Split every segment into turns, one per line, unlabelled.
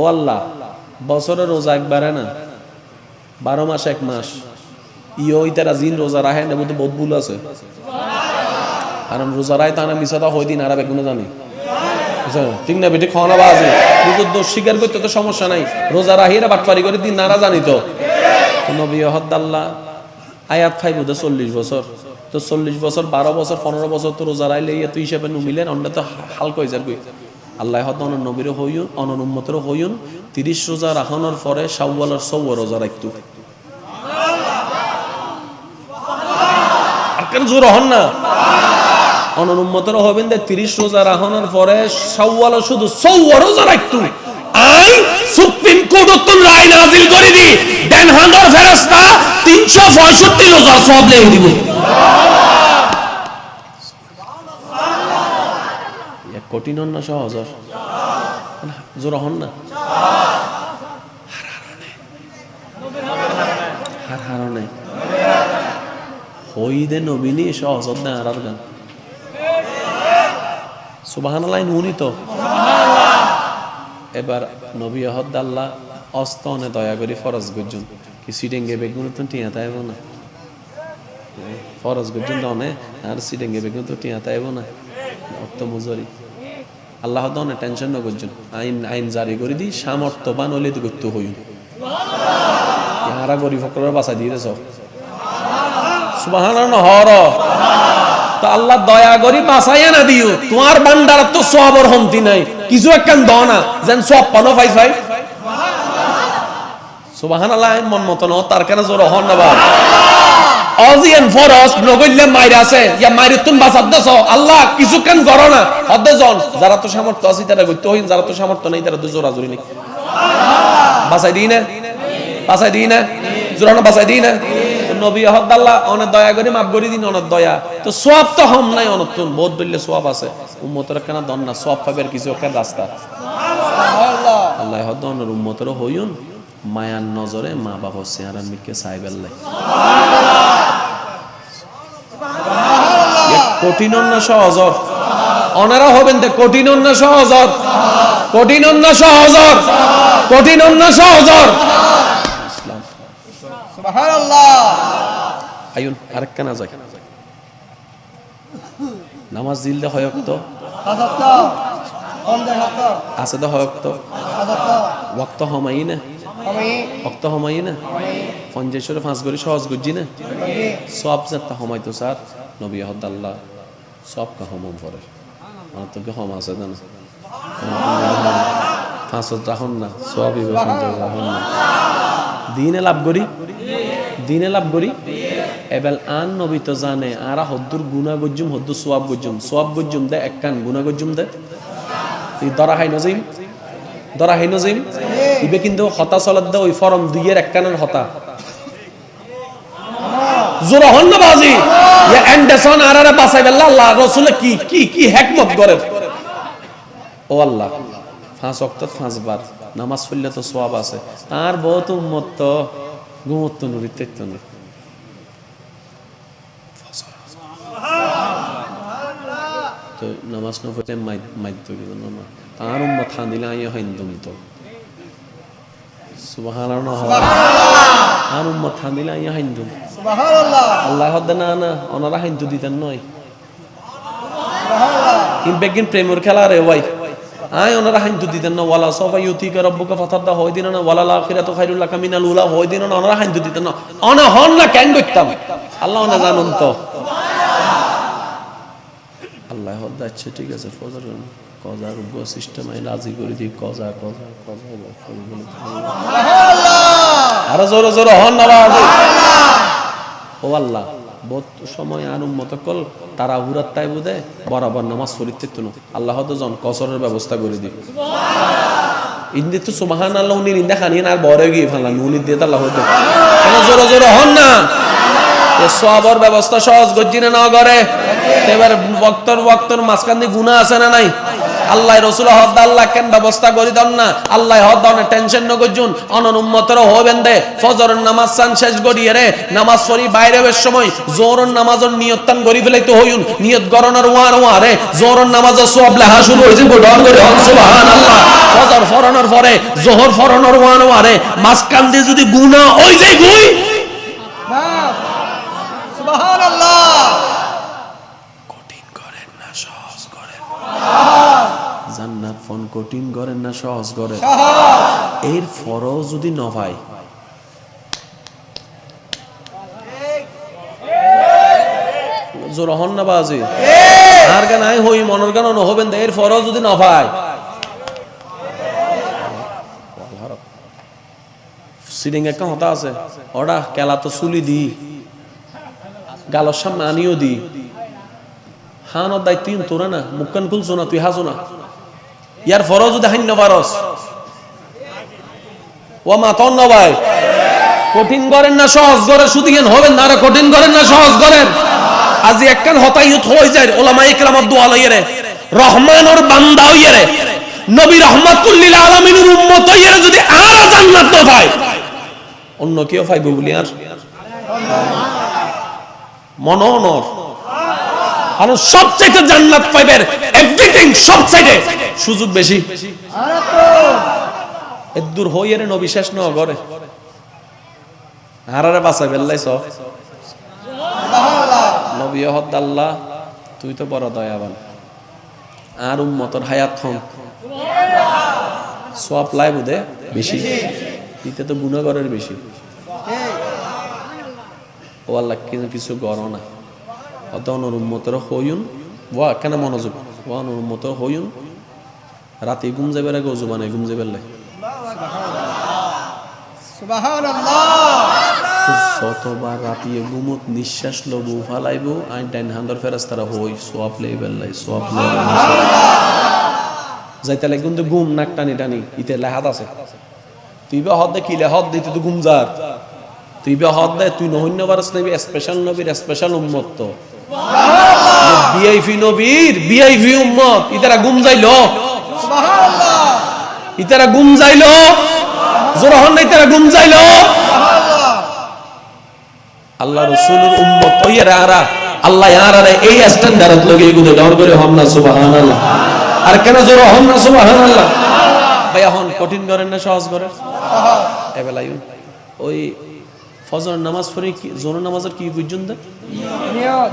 ও আল্লাহ বছরে রোজা একবারে না? বারো মাস, এক মাস। ইয়ে তারা জিন রোজা রাখে না বলতে বহুত ভুল আছে। কারণ রোজা রায় তা না মিশাদা হই দিন, আর বেগুনে জানি? ঠিক না বেটি? খাওয়ানো বাজে নিজের দোষ স্বীকার করতে তো সমস্যা নাই। রোজা রাহিরা বাটপারি করে দিন, নারা জানি তো। তো নবী হদ্দাল্লাহ আয়াত খাই বোধ চল্লিশ বছর। তো চল্লিশ বছর, বারো বছর, পনেরো বছর তো রোজা রাইলে এত হিসাবে নুমিলেন অন্য তো হালকা হয়ে যাবে আল্লাহ হত অনন নবীর হইউন অনন উম্মতের হইউন তিরিশ রোজা রাখানোর পরে সাউওয়ালের সৌ রোজা রাখতো। জোর হন না? হবেন যে তিরিশ রোজা রাখানোর পরে শুধু সৌয়া রোজা রাখতো। আই সুপ্রিম কোর্ট তো রায় নাজিল করে দি, দেন হান্ডর ফেরেশতা 365 রোজা সব লেগে দিব এক কঠিন হন না সহজ হর? জোর হন না। হার হারনে হইদে নবীনি সহজ না আর গান। সুবাহান আল্লাহ নুনি তো। এবার নবী আল্লাহ অস্তনে দয়া করি ফরজ গুজন কি সিডেঙ্গে বেগুন তো টিয়া তাইব না? ফরজ গুজন দনে আর সিডেঙ্গে বেগুন তো টিয়া তাইব না? অর্থ মজুরি। আল্লাহ দনে টেনশন ন গুজন আইন আইন জারি করে দি সামর্থ্যবান হলে তো করতে হইন ইহারা গরিব সকলের বাসা দিয়ে দেছ সুবাহান হর। আল্লাহ দয়া করি বাঁচাইয়া না দিও। তোমার বান্ডার তো সবর হন্তি নাই। কিছু একখান দ যেন সব পানো ফাই ফাই সুবাহান আল্লাহ মন মত ন তার কেন জোর হন না বা অজিয়ান ফরস নগইলে মাইরা আছে। ইয়া মাইরে তুমি বাঁচাত দেছ আল্লাহ কিছু কেন করো না। হদ্দ জন যারা তো সামর্থ্য আছে তারা করতে হইন যারা তো সামর্থ্য নেই তারা তো জোরা জোরি নেই। বাঁচাই দিই না। বাঁচাই দিই না। জোরানো বাঁচাই দিই না। নবী হদ্দাল্লাহ অনেক দয়া করে মাফ করে দিন অনেক দয়া। তো সব তো হম নাই অনতুন বহুত বললে সব আছে। উম্মতের কেন দন না সব পাবের কিছু একটা রাস্তা। আল্লাহ হদ্দ অনের উম্মতের হইউন মায়ার নজরে মা বাবা চেহারা মিকে সাইবেল্লাই কঠিন না সহজর অনারা হবেন তে কঠিন না সহজর কঠিন না সহজর কঠিন না সহজর ইসলাম
সুবহানাল্লাহ
আইন যায় নামাজ দিলে হয়ক তো আছে তো হয়ক তো ওয়াক্ত হমাই না হমাই। না পঞ্চাশের পাঁচ গড়ি সহজ গুজি না। সব যাত্রা হমাই তো স্যার, নবী আল্লাহ। সব কা হমম পরে আমার তো কি হম আছে, জানো? পাঁচ রাখুন না, সবই রাখুন না। দিনে লাভ করি, দিনে লাভ করি। এবেল আন নবী তো জানে, আরা হদ্দুর গুনা গজ্জুম, হদ্দুর সোয়াব গজ্জুম। সোয়াব গজ্জুম দে, এক কান গুনা গজ্জুম দে। দরা হাই নজিম, দরা হাই নজিম। ইবে কিন্তু হতা চলত দে, ওই ফরম দুইয়ের এক কানের হতা। জোর হন না বাজি? এন্ডেসন আর আরে আল্লাহ রসুলে কি কি কি হেকমত করে? ও আল্লাহ পাঁচ অক্ত পাঁচবার নামাজ পড়লে তো সব আছে। তার বহুত উম্মত তো গুমত্ত নুরি তেত্ত নুরি। তো নামাজ না পড়লে মাইদ্য কিন্তু না। তার উম্মত খান দিলে আইয়া হাইন্দুম তো। সুবহানাল্লাহ। আর উম্মত খান দিলে আইয়া
সুবহানাল্লাহ
আল্লাহ না না ওনারা হাইন্দু দিতেন নয়। কিন্তু বেগিন প্রেমর খেলা রে ওয়াই। আয় ওনারা হাইন্দু দিতেন না ওয়ালা সফা ইউতিকা রব্বুকা ফাতাদা হয় দিন না ওয়ালা লাখিরাতু খাইরুল লাকা মিনাল উলা হয় দিন না ওনারা হাইন্দু দিতেন না। অনা হন না কেন করতাম আল্লাহ না জানুন তো। আল্লাহ হদ্দা আচ্ছা ঠিক আছে ফজর কজার উগ্র সিস্টেম আই রাজি করে দিই কজা কজা কজা আরও জোরে জোরে হন না ও আল্লাহ বহুত সময় আর উম্মত কল তারা হুরাত তাই বুঝে বরাবর নামাজ পড়িতে তো আল্লাহ তো জন কসরের ব্যবস্থা করে দি ইন্দি তো সুবাহান আল্লাহ উনি নিন্দা খানিয়ে আর বড় গিয়ে ফেললাম উনি দিয়ে তো আল্লাহ হতো জোরে জোরে হন না? সবর ব্যবস্থা সহজ গজ্জি না না করে এবার বক্তর বক্তর মাঝখান দিয়ে গুণা আছে না নাই? আল্লাহ রসুল হদ আল্লাহ কেন ব্যবস্থা করি দন না? আল্লাহ হদ দনে টেনশন নগজুন অনন উম্মতর হবেন দে। ফজর নামাজ সান শেষ গড়িয়ে রে। নামাজ পড়ি বাইরে সময়। জোরন নামাজর নিয়ত তান গড়ি ফেলাইতে হইউন নিয়ত গরনের ওয়ার ওয়ারে জোরন নামাজের সব লেখা শুরু হয়েছে ডর করে হন, সুবহানাল্লাহ। ফজর ফরনের পরে, জোহর ফরনের ওয়ার ওয়ারে মাঝখান দিয়ে যদি গুনাহ ওই যে গুই
সুবহানাল্লাহ
কঠিন করেন না সহজ করেন জান্নাত ফোন কঠিন করেন না সহজ করেন এর ফরও যদি নভাই জোর হন না বাজি? আর গান আই হই মনের গান দে? এর যদি নভাই সিডিং একটা হতা আছে। ওটা কেলা তো চুলি দি। গালর সামনে আনিও দি। হানোর দায়িত্ব তোরা না মুখকান খুলছো না তুই হাসো না। ইয়ার ফরও যদি হান্য পারস ও মাতন না ভাই কঠিন করেন না, সহজ শুধু কেন হবেন না কঠিন করেন না, সহজ করেন। আজি একখান হতাইয়ত হয়ে যায় ওলামা ইকরাম লইয়ে রহমান ওর বান্দা হইয়ে রে। নবী রহমাতুল্লিল আলামিনের উম্মত হইয়ে যদি আর জান্নাত না পায়। অন্য কেউ পাইব বলি আর? মননর আর সবচাইতে জান্নাত পাইবেন এভরিথিং সবচাইতে। সুযোগ বেশি। এদূর হইয়ে রে নবী, শেষ ন হারারে সব।
সুবহানাল্লাহ
নবী হদ আল্লাহ তুই তো বড় দয়াবান। আর উম্মতর হায়াত হন সব লাই বুধে বেশি। দিতে তো গুণাগরের বেশি। ও আল্লাহ কিছু গর না। অত অনর উম্মতর হইউন ওয়া, কেন মনোযোগ? ওয়া, অনর উম্মতর হইউন রাতে ঘুম যাবে আগে অজু বানাই ঘুম যাবে লাই
সুবহানাল্লাহ
তো রাতিয়ে নিঃশ্বাস লবু ফালাইব আইন ডাইন হান্দর ফেরাস তারা হই সোয়াপ লাই সোয়াপ যাইতে লাগে। কিন্তু ঘুম নাক টানি টানি, ইতে লেহাত আছে। তুই বা হদ দে, কি লেহত দিতে তো ঘুম যার। তুই বা হদ দে, তুই নহন্য বারস নবী স্পেশাল নবীর স্পেশাল উম্মত তো। বিআইপি নবীর বিআইপি উম্মত ইতারা ঘুম যাইলো। ইতারা ঘুম যাইলো। জোর হন না ইতারা ঘুম যাইলো। আল্লাহ রসুলের উম্মত আরা আল্লাহ এই স্ট্যান্ডার্ড লগে এগুলো ডর করে হম না সুবহানাল্লাহ। আর কেন জোর হম না সুবহানাল্লাহ? ভাই এখন কঠিন করেন না সহজ করেন। এবেলা ওই ফজর নামাজ পড়ে কি জোর নামাজের কি পর্যন্ত
নিয়ত।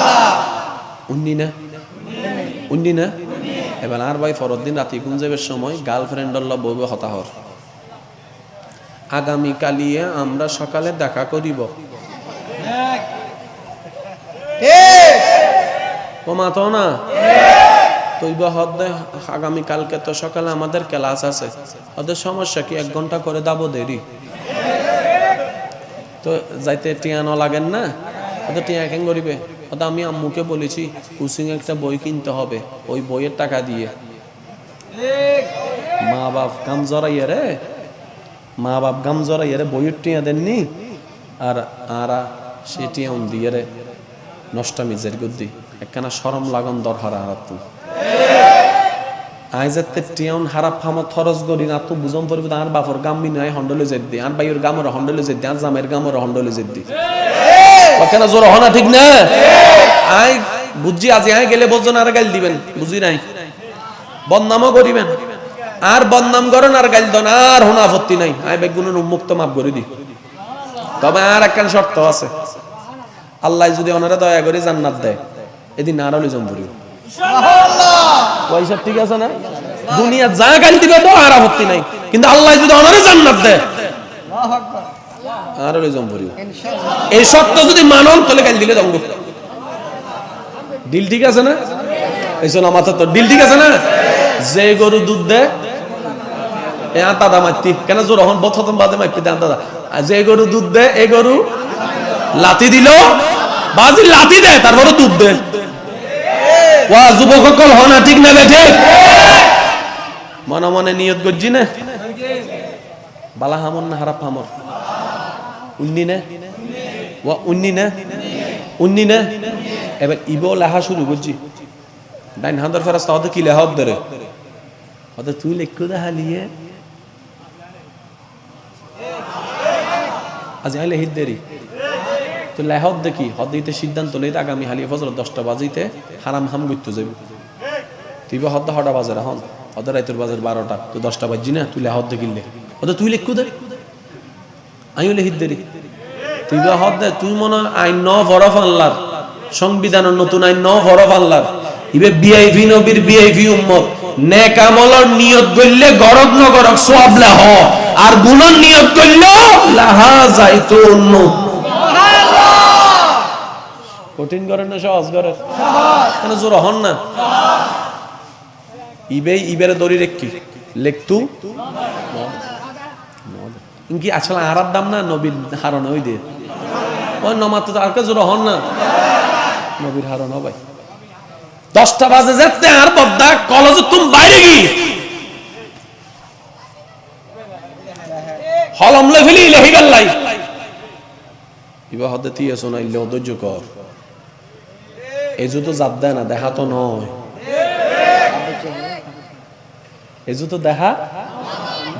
উন্নি না উন্নি না এবার আর ভাই ফরত দিন রাতি ঘুম সময় গার্লফ্রেন্ডর লব বউবে হতাহর। আগামী কালিয়ে আমরা সকালে দেখা করিব।
ঠিক
মা তো না? তুই বা হদ দে, আগামী কালকে তো সকালে আমাদের ক্লাস আছে। ওদের সমস্যা কি? এক ঘণ্টা করে দাবো দেরি। তো যাইতে টিয়ানো লাগেন না? ওদের টিয়া কেন করিবে? ওটা আমি আম্মুকে বলেছি, কুসিং একটা বই কিনতে হবে, ওই বইয়ের টাকা দিয়ে। মা বাপ গাম জড়াইয়ে রে, মা বাপ গাম জড়াইয়ে রে, বইয়ের টিয়া দেননি, আর আরা সে টিয়া দিয়ে রে, নষ্টামি জের গুদ্দি। একখানা সরম লাগন দরহার হারাত আইজাতে টিয়াউন হারাপ ফামত খরচ করি না, তো বুঝন পড়বে আর বাপর গাম্মি নয় হন্ডলে জেদ দি। আর বাইয়ের গামর হন্ডলে জেদ দি, আর জামের গামর হন্ডলে জেদ দি। কেন জোর হনা ঠিক না? আই বুঝছি আজি আই গেলে বলছেন আর গাইল দিবেন। বুঝি নাই? বদনামও করিবেন। আর বদনাম করেন আর গাইল দন। আর হোনা আপত্তি নাই। আই বেগুনের উন্মুক্ত মাফ করে দি। তবে আর একখান শর্ত আছে। আল্লাহ যদি ওনারা দয়া করে জান্নাত দেয় এদিন আর হলে জম্বুরি পয়সা ঠিক আছে না? দুনিয়া যা গাল দিবে তো আর আপত্তি নাই। কিন্তু আল্লাহ যদি ওনারা জান্নাত দেয় আর হলে এই শর্ত যদি মানন তাহলে গাল দিলে দঙ্গ দিল ঠিক আছে না? এই শোনা মাথা তো দিল ঠিক আছে না? যে গরু দুধ দে এ কেন জোর হন? বথতম বাদে যে গরু দুধ দে এ গরু লাতি দিল বাজি লাতি দে তারপরে দুধ দে ওয়া যুবক সকল হনা ঠিক না বেঠে মনে মনে নিয়ত করছি না। বালা হামর না হারাপ হামর উন্নি না ওয়া উন্নি না উন্নি না এবার শুরু ডাইন হান্দর ফেরাস তাহলে কি লেখা ধরে হয়তো তুই লেখো দে হালিয়ে আজ আইলে হিত দেরি। তো লেহত দেখি হদিতে সিদ্ধান্ত লইতে আগামী হালিয়ে ফজর দশটা বাজিতে হারাম হাম গুইতে যাবি। তুই বা হটা বাজার এখন। হদ্দা রাইতের বাজার বারোটা। তো দশটা বাজছি না, তুই লেহত দেখিলে হয়তো তুই লেখু দে আমিও লেহিত দেরি তুই বা হদ দে তুই মনে আইন ন ফরফ আনলার সংবিধানের নতুন আইন ন ফরফ আনলার। ইবে বিআইভি নবীর বিআইভি উম্মত নেক আমলর নিয়ত করলে গরক ন গরক সব লাহ আর গুণর নিয়ত করলে লাহা যাইতো অন্য। কঠিন করেন না সহজ করেন কেন জোর হন না? ইবে ইবেরে দড়ি রেখি লেখতু ইনকি আসলে আরার দাম না, নবীর হারণ, ওই দিয়ে ওই নমাত আর জোর হন না। নবীর হারণ ভাই। দশটা বাজে যেতে আর বদ্দা কলেজ তুমি বাইরে গি হলমলে ফেলি লেহি গেল্লাই। ইবা হদে তিয়া শোনাইলে অধৈর্য কর। এজু তো জাত দেয় না দেখা তো নয়। এজু তো দেখা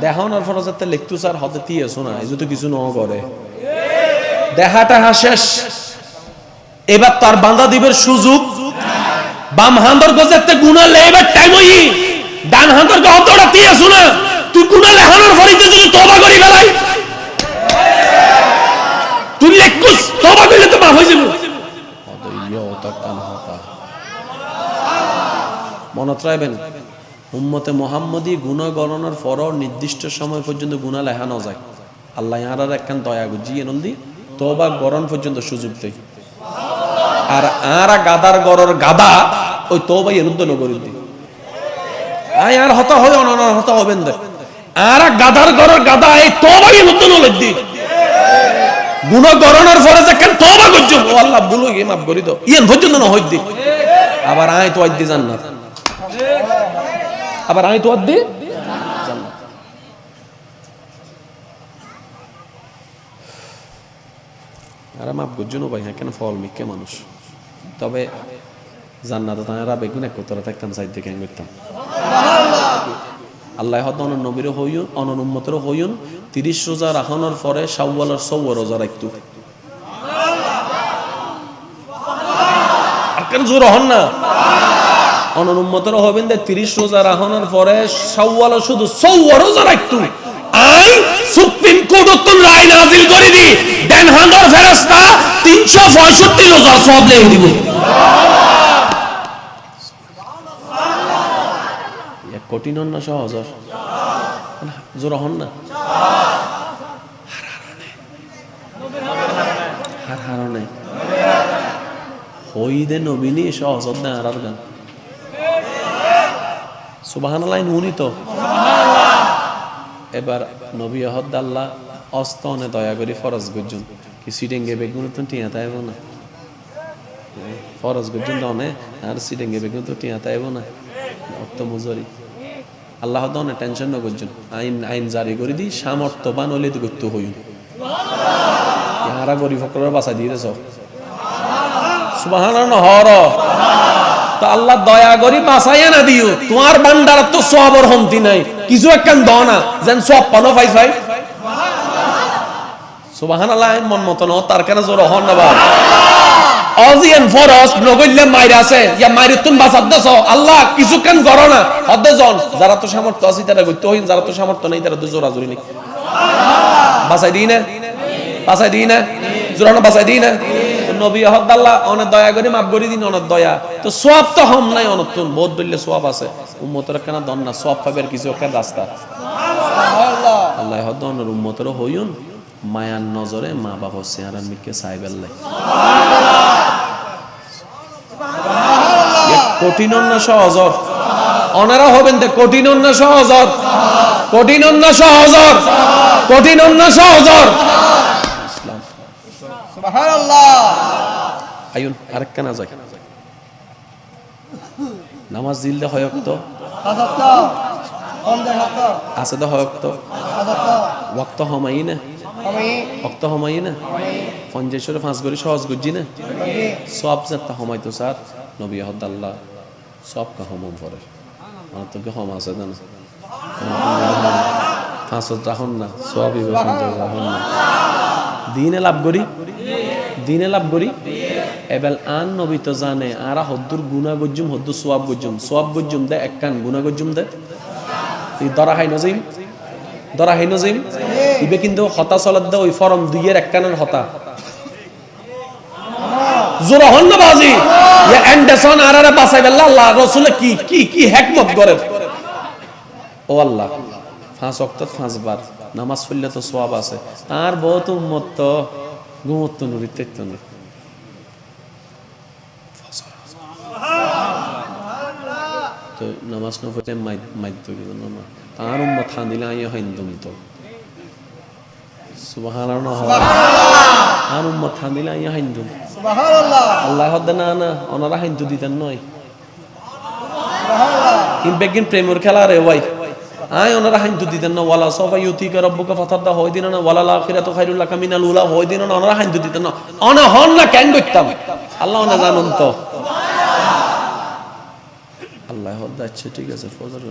দেখানোর পর যাতে লিখতু স্যার হতে তিয়া শোনা এজু তো কিছু ন করে দেখাটা শেষ। এবার তার বান্ধা দিবের সুযোগ। বাম হান্দর গজাতে গুণা লেবার টাইম হই ডান হান্দর গহতটা তিয়া শোনা তুই গুণা লেখানোর ফরিতে যদি তবা করি বেলাই তুই লেখকুস তবা করলে তো মাফ হয়ে যাবে। মনত রাখবেন উম্মতে মোহাম্মদী গুণা গণনার পরও নির্দিষ্ট সময় পর্যন্ত গুণা লেখানো যায়। আল্লাহ ইয়ার একখান দয়া গুজিয়ে নন্দি, তবা গরণ পর্যন্ত সুযোগ দেয় আর আরা গাদার গরর গাদা, ওই তবাই এরুদ্ধ নগরী দি আয়, আর হতা হয় অনন হতা হবেন দে। আরা গাদার গরর গাদা, এই তবাই এরুদ্ধ নলের দি গুণ গরণের পরে যে কেন তবা করছ, ও আল্লাহ ভুল হয়ে মাফ করি তো ইয়েন পর্যন্ত না হইত। দি আবার আয় তো আজ দি জান্নাত আবার আমি তো আজ দি জান্নাত আরে মাফ করছ ভাই হ্যাঁ কেন ফল মিকে মানুষ? তবে জান্নাতে তারা বেগুন এক তোরা থাকতাম সাইড করতাম। আল্লাহ হয়তো অনন নবীর হইউন অনন উম্মতেরও হইউন তিরিশ রোজা রাখানোর পরে সাউওয়ালার সৌ রোজা রাখতু। কেন জোর হন না? অনন উম্মতেরও হবেন তিরিশ রোজা রাখানোর পরে সাউওয়ালা শুধু সৌ রোজা রাখতু। আই সুপ্রিম কোর্ট রায় নাজিল করে দি। দেন ফেরস্তা তিনশো পঁয়ষট্টি রোজা সব লেগে দিব। কঠিন না, সহজ? জোর হন না। হার হইদে নবীনি সহজ না আর গান। সুবাহান আল্লাহ নুনি তো। এবার নবী আল্লাহ অস্তনে দয়া করি ফরজ গুজন কি সিডেঙ্গে বেগুন তো টিয়া তাইব না। ফরজ গুজন দনে আর সিডেঙ্গে বেগুন তো টিয়া তাইব না। অর্থ মুজরি। আল্লাহ দনে টেনশন ন করছেন আইন আইন জারি করে দি সামর্থ্যবান হলে তো করতে হইন। ইহারা গরিব ফকরের বাসা দিয়ে দেছ সুবাহান হর। তো আল্লাহ দয়া করি বাসাইয়া না দিও। তোমার বান্ডার তো সবর হন্তি নাই। কিছু একখান দ না যেন সব পানো ফাই ফাই সুবাহান আল্লাহ মন মতো ন তার কেন জোর হন না বা অজিয়ান ফরস আছে। ইয়া মাইরে তুমি বাসাদ দছ আল্লাহ কিছু করো না। হদ্দ জন যারা তো সামর্থ্য আছে তারা গইতে হইন যারা তো সামর্থ্য নেই তারা তো জোরা জোরি নেই বাসাই দিই না? দিই না? জোরানো বাসাই দিই না? তো নবী হদ্দাল্লাহ অনেক দয়া করে, মাফ করে দিন, অনেক দয়া। তো সব তো হম নাই অনতুন, বহুত বললে সব আছে। উম্মতের কেন দন না সব পাবের কিছু একটা রাস্তা। আল্লাহ হদ্দ অনের উম্মতের হইউন মায়ার নজরে মা বাবা চেহারার মিকে সাইবেল্লাই কঠিন না সহজ অনারা হবেন তে কঠিন অন্য সহজর কঠিন অন্য সহজর কঠিন সহজর ইসলাম নামাজ দিল হয় তো আছে তো হয় তো ওয়াক্ত হমাই না? ওক্ত হমাই না? পঞ্চাশের পাঁচ করে সহজ গুজি না? সব যাত্রা হমাই তো স্যার। নবী হদ্দাল্লাহ সব কা পরে। আমার তো কি হম আছে রাখুন না সবই রাখুন না। দিনে লাভ করি? দিনে লাভ করি? এবার আন নবী তো জানে, আরা হদ্দুর গুনা গজ্জুম, হদ্দুর সোয়াব গজ্জুম। সোয়াব গজ্জুম দে, এক কান গুনা গজ্জুম দে। দরা হাই নজিম, দরা হাই নজিম। ইবে কিন্তু হতা চলত দে, ওই ফরম দুইয়ের এক কানের হতা। জোর হন না বাজি? আল্লাহ, রসুলে কি কি কি হেকমত করে? ও আল্লাহ অক্ত নামাজ তো আছে। আর বহুত উম্মত তো। গুমত্ত নুরি তেত্ত নুরি তো নামাজ না পড়লে মাইদ্য কিন্তু না তার উম্মত হানিলে আইয়া হাইন্দম তো সুবহানাল্লাহ আর উম্মত হানিলে আইয়া হাইন্দম
সুবহানাল্লাহ
আল্লাহ হদ্দে না না ওনারা হাইন্দু দিতেন নয়
সুবহানাল্লাহ
কিন্তু বেগিন প্রেমের খেলা রে ভাই আয় ওনারা হাইন্দু দিতেন না। ওয়ালা সফা ইউতিকা রব্বুকা ফাতাদা হয় দিন না। ওয়ালা লাখিরাতু খাইরুল লাকা মিনাল উলা হয় দিন না। ওনারা হাইন্দু দিতেন না। অনা হন না কেন করতাম আল্লাহ না জানুন তো। আল্লাহ হদ্দা আচ্ছা ঠিক আছে ফজর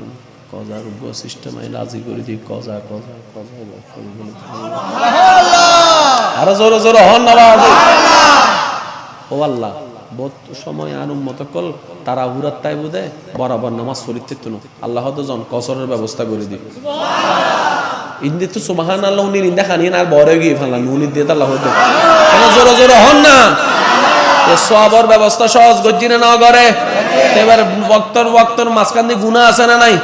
কজার উগ্র সিস্টেম আই রাজি করে দিই কজা কজা কজা আরও জোরে জোরে হন না। ও আল্লাহ। বহুত সময় আর উম্মত কল তারা হুরাত তাই বুঝে বরাবর নামাজ পড়িতে তো আল্লাহ তো জন কসরের ব্যবস্থা করে দি ইন্দি তো সুবাহান আল্লাহ উনি নিন্দা খানিয়ে আর বড় গিয়ে ফেললাম উনি দিয়ে আল্লাহ জোরে জোরে হন না? সবর ব্যবস্থা সহজ গজ্জিনে না করে এবার বক্তর বক্তর মাঝখান দিয়ে গুণা আছে না নাই?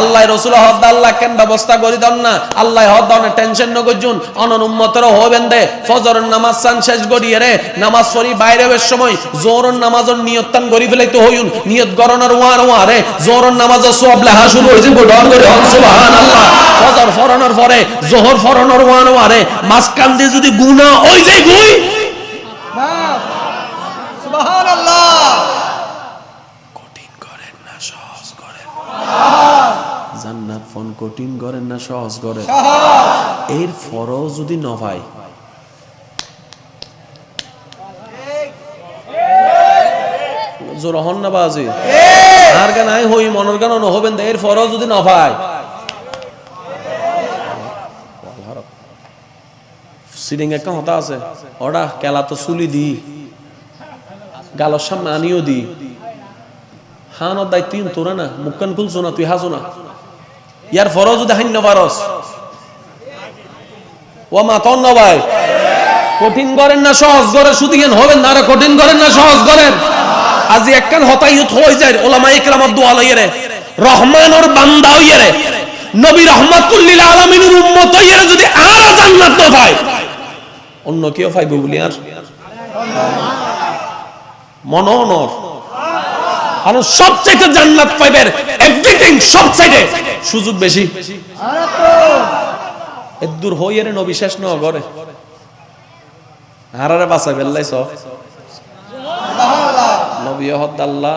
আল্লাহ রসুল হদ আল্লাহ কেন ব্যবস্থা করি দেন না? আল্লাহ হদ অনেক টেনশন ন গজ্জুন অনন হবেন দে। ফজরের নামাজ সান শেষ গড়িয়ে রে। নামাজ পড়ি বাইরে সময় জোরন নামাজের নিয়তান গড়ি ফেলাইতে হইউন নিয়ত গরনার ওয়ার ওয়া রে জোরন নামাজের সব শুরু করে হন, সুবহানাল্লাহ। ফজর ফরনের পরে জোহর ফরনের ওয়ান দিয়ে যদি গুনাহ ওই যায় গুই
সুবহানাল্লাহ
কঠিন করেন না সহজ করেন জান্নাত ফোন কঠিন করেন না সহজ করেন। এর ফরও যদি ন জোর হন না বাজি? আর গান আই হই মনের গান হবেন এর যদি ন সিডিং একটা হতা আছে। ওটা কেলা তো চুলি দি। গালর সামনে আনিও দি। হানোর দায়িত্ব ইন তোরা না মুখকান খুলছো না তুই হাসো না। ইয়ার ফরও যদি পারস ও মা তন্ন ভাই কঠিন করেন না, সহজ করে শুধু হবেন না কঠিন করেন না, সহজ করেন। আজি একখান হতাইয়ত হয়ে যায় ওলামা ইকরাম আব্দু আলাইরে রহমানর বান্দা হইরে নবী রহমাতুল্লিল আলামিনের উম্মত হইরে যদি আর জান্নাত না পায়। অন্য কেউ পাইব বলি আর? মননর আর সবচাইতে জান্নাত পাইবেন এভরিথিং সবচাইতে। সুযোগ বেশি।
আর তো
এদূর হইয়ে রে নবী, শেষ ন করে হারারে বাঁচাই বেল্লাই সব
সুবহানাল্লাহ
নবী হদ আল্লাহ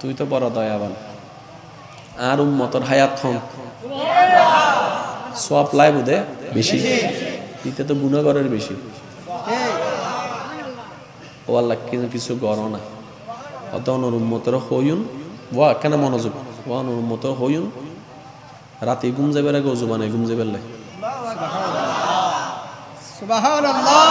তুই তো বড় দয়াবান। আর উম্মতর হায়াত হম সব লাই বুধে বেশি। দিতে তো গুণাগরের বেশি। ও আল্লাহ কিছু গর না। অত অনুর উম্মতর হইউন ওয়া কেন মনোযোগ ওয়া অনুর উম্মতর হইউন রাতে ঘুম যাবে রে গজু বানাই ঘুম যাবে লাই
সুবহানাল্লাহ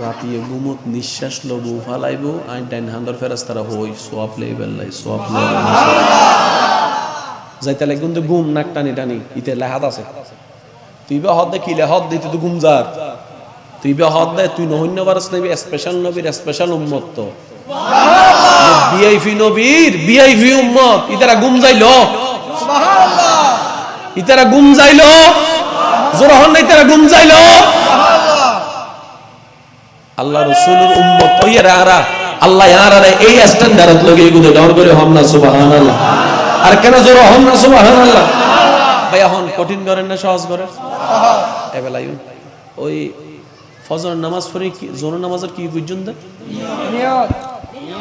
রাতিয়ে গুমত নিঃশ্বাস লবু ফালাইব আইন ডাইন হান্দর ফেরাস্তারা হই সোয়াপ লাই সোয়াপ লেবেল যাইতে লাগে কিন্তু ঘুম নাক টানি টানি ইতে লেহাত আছে তুই বা হদ দে কি লেহত দিতে তো ঘুম যার তুই বা হদ দে তুই নহন্য বারস নবী স্পেশাল নবীর স্পেশাল উম্মত বিআইপি নবীর বিআইপি উম্মত ইতারা ঘুম যাইলো। ইতারা ঘুম যাইলো। জোর হন না ইতারা ঘুম যাইলো। আল্লাহ রসুলের উম্মত হইয়া আরা আল্লাহ আর আরে এই স্ট্যান্ডার্ড লগে এগুলো ডর করে হম না সুবহানাল্লাহ। আর কেন জোর হম না সুবহানাল্লাহ? ভাই এখন কঠিন করেন না সহজ করেন। এবেলাই ওই ফজর নামাজ পড়ে কি জোর নামাজের কি পর্যন্ত?
নিয়ত।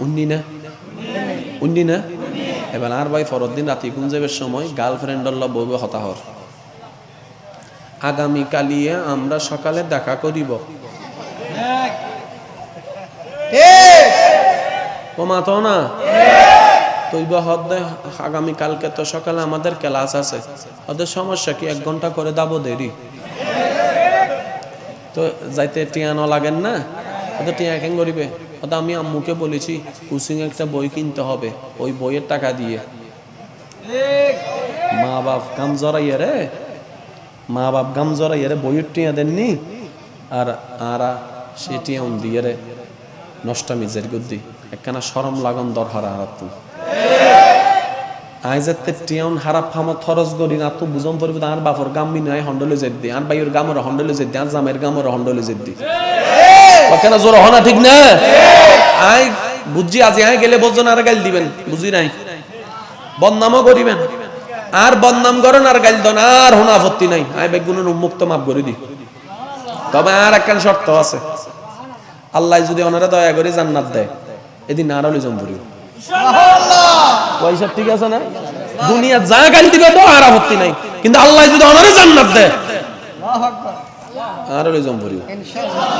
উন্নি না উন্নি না এবার আর ভাই ফরদ্দিন রাতি গুঞ্জেবের সময় গার্লফ্রেন্ডর লব বইবে হতাহর। আগামী কালিয়ে আমরা সকালে দেখা করিব।
ঠিক
কমা তো না? তৈব হদ্দে আগামী কালকে তো সকালে আমাদের ক্লাস আছে। ওদের সমস্যা কি? এক ঘণ্টা করে দাবো দেরি। তো যাইতে টিয়ানো লাগেন না? ওদের টিয়া কেন করিবে? ওটা আমি আম্মুকে বলেছি, কুসিং একটা বই কিনতে হবে, ওই বইয়ের টাকা দিয়ে। মা বাপ গাম জড়াইয়া রে, মা বাপ গাম জড়াইয়া রে, বইয়ের টিয়া দেননি? আর আরা সে টিয়া দিয়ে রে, নষ্টামি জের গুদ্দি। একখানা সরম লাগন দরকার আর তুই আইজাতে টিয়াউন হারাপ ফামত খরচ করি না তো বুঝম পড়বে আর বাপর গাম্মি নয় হন্ডলে জেদ দি আর বাইয়ের গামর হন্ডলে জেদ দি আর জামের গামর হন্ডলে জেদ দি কেন জোর হনা ঠিক না? আই বুঝছি আজি আই গেলে বলছেন আর গাইল দিবেন বুঝি নাই? বদনামও করিবেন। আর বদনাম করেন আর গাইল দন আর হোনা আপত্তি নাই। আই বেগুনের উন্মুক্ত মাপ করে দি। তবে আর একখান শর্ত আছে। আল্লাহ যদি ওনারা দয়া করে জান্নাত দেয় এদিন আর হলে জম্পুরি পয়সা ঠিক আছে না? দুনিয়া যা গাল দিবে তো আর আপত্তি নাই। কিন্তু আল্লাহ যদি ওনারে জান্নাত দেয়
আল্লাহু আকবার।
আর হলে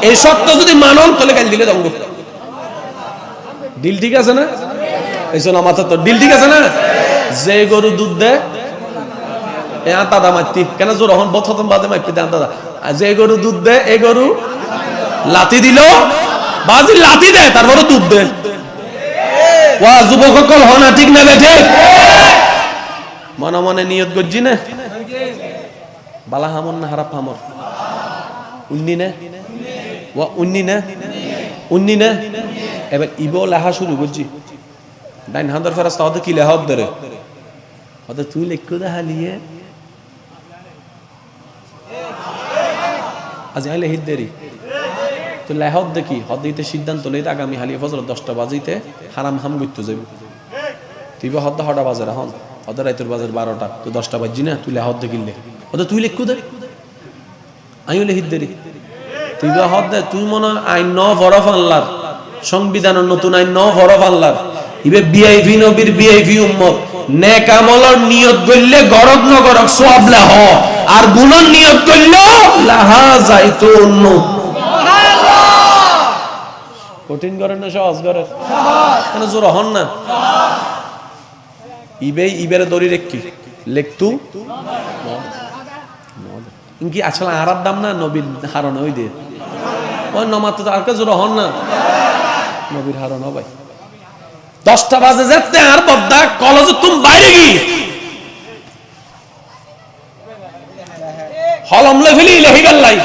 এই শর্ত যদি মানন তাহলে গাল দিলে ডিল ঠিক আছে না? এই শোনা মাথা তো ডিল ঠিক আছে না? যে গরু দুধ দেয় এ দা কেন জোর হন? বথতম বাদে দে দা। আর যে গরু দুধ দেয় এই গরু লাতি দিল বাজি লাতি দেয় তারপরে দুধ দেয়। ওয়া যুবক সকল হনা ঠিক না বেঠে মনে মনে নিয়ত করছি না। বালা হামর না হারাপ হামর উন্নি না ওয়া উন্নি না উন্নি না এবার ইবো লেখা শুরু করছি। ডাইন হান্দর ফেরাস্তা হতে কি লেখা ধরে? হতে তুই লেখো দেখা লিয়ে আজ আইলে হিত দেরি। তো লেহত দেখি হদিতে সিদ্ধান্ত লইতে আগামী হালিয়া ফজর দশটা বাজিতে হারাম হাম গুইতে যাইব। তুই বা হদ্দা হটা বাজার এখন হদ্দা রাইতের বাজার বারোটা তুই দশটা বাজছি না, তুই লেহত দেখিলে। হতে তুই লেখু দে আমিও লেহিত দেরি। তুই বা হদ দে তুই মনে আইন ন ফরফ আনলার সংবিধানের নতুন আইন ন ফরফ আনলার ইবে বিআইভি নবীর বিআইভি উম্মত। নেক আমলর নিয়ত করলে গরক ন গরক সব লাহ আর গুণর নিয়ত করলে লাহা যাইতো অন্য কঠিন করেন না সহজ করেন। কেন জোর হন না? ইবে ইবেরে দড়ি রেখি লেখতু? ইনকি আসলে আরার দাম না নবীর হারণ? ওই দিয়ে ওই নমাত আর কে জোর হন না। নবীর হারণ ভাই। দশটা বাজে যেতে আর বদ্দা কলেজ তুমি বাইরে গি হলমলে ফেলি লেহি গেল্লাই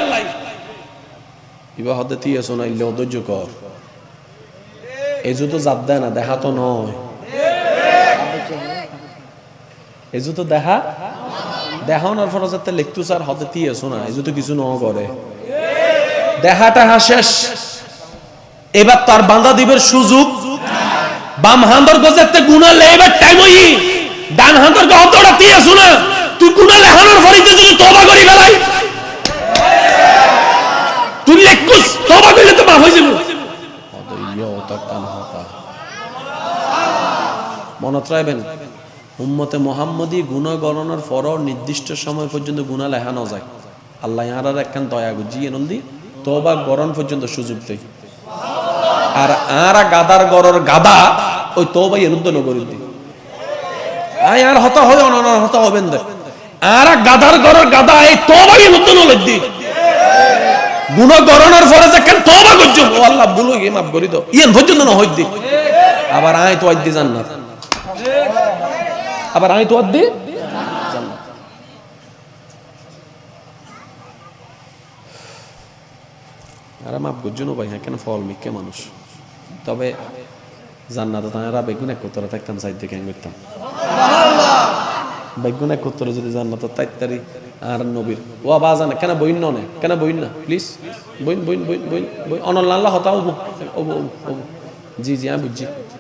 ইবা হদে তিয়া শোনাইলে অধৈর্য কর। জুতো দেয় না দেখা তো নয়। দেখা দেখানোর পর যাতে স্যার, হতে দিয়ে শোনা এই জুতো কিছু ন করে। দেখাটা শেষ। এবার তার বান্দা দিবের সুযোগ। বাম হান্দর গজেতে গুণা লেবার টাইম হই ডান হান্দর কে অতটা দিয়ে শোনা তুই গুণা লেখানোর ফরিতে যদি তবা করি বেলাই তুই লেখকুস তবা করলে তো মাফ হয়ে যাবে। মনত রাখবেন উম্মতে মোহাম্মদী গুণা গণনার পরও নির্দিষ্ট সময় পর্যন্ত গুণা লেখানো যায়। আল্লাহ ইয়ার একখান দয়া গুজিয়ে নন্দি, তোবা গরণ পর্যন্ত সুযোগ দেয় আর আরা গাদার গরর গাদা, ওই তোবাই এনুদ্দ নগরী দি আয় আর হতা হয় অনন হতা হবেন দে। আরা গাদার গরর গাদা, এই তোবাই এনুদ্দ নগরী দি গুণ গরণের পরে যে কেন ও আল্লাহ ভুলো গিয়ে মাফ করি তো ইয়েন পর্যন্ত না হই দি আবার আয় তো আদি জান্নাত আবার আমি তো আদি জান্নাত আর মাপ গুজুনো ভাই হ্যাঁ কেন ফল মিকে মানুষ? তবে জান্নাতে তারা বেগুন এক উত্তরে থাকতাম সাইড থেকে করতাম। বেগুন এক উত্তরে যদি জান্নাত তাইতারি আর নবীর ও বাজানে কেন বইন নে কেন বইন না? প্লিজ বইন বইন বইন বইন বইন। অনল্লা হতা হব হব হব জি জি আমি বুঝছি বুঝছি।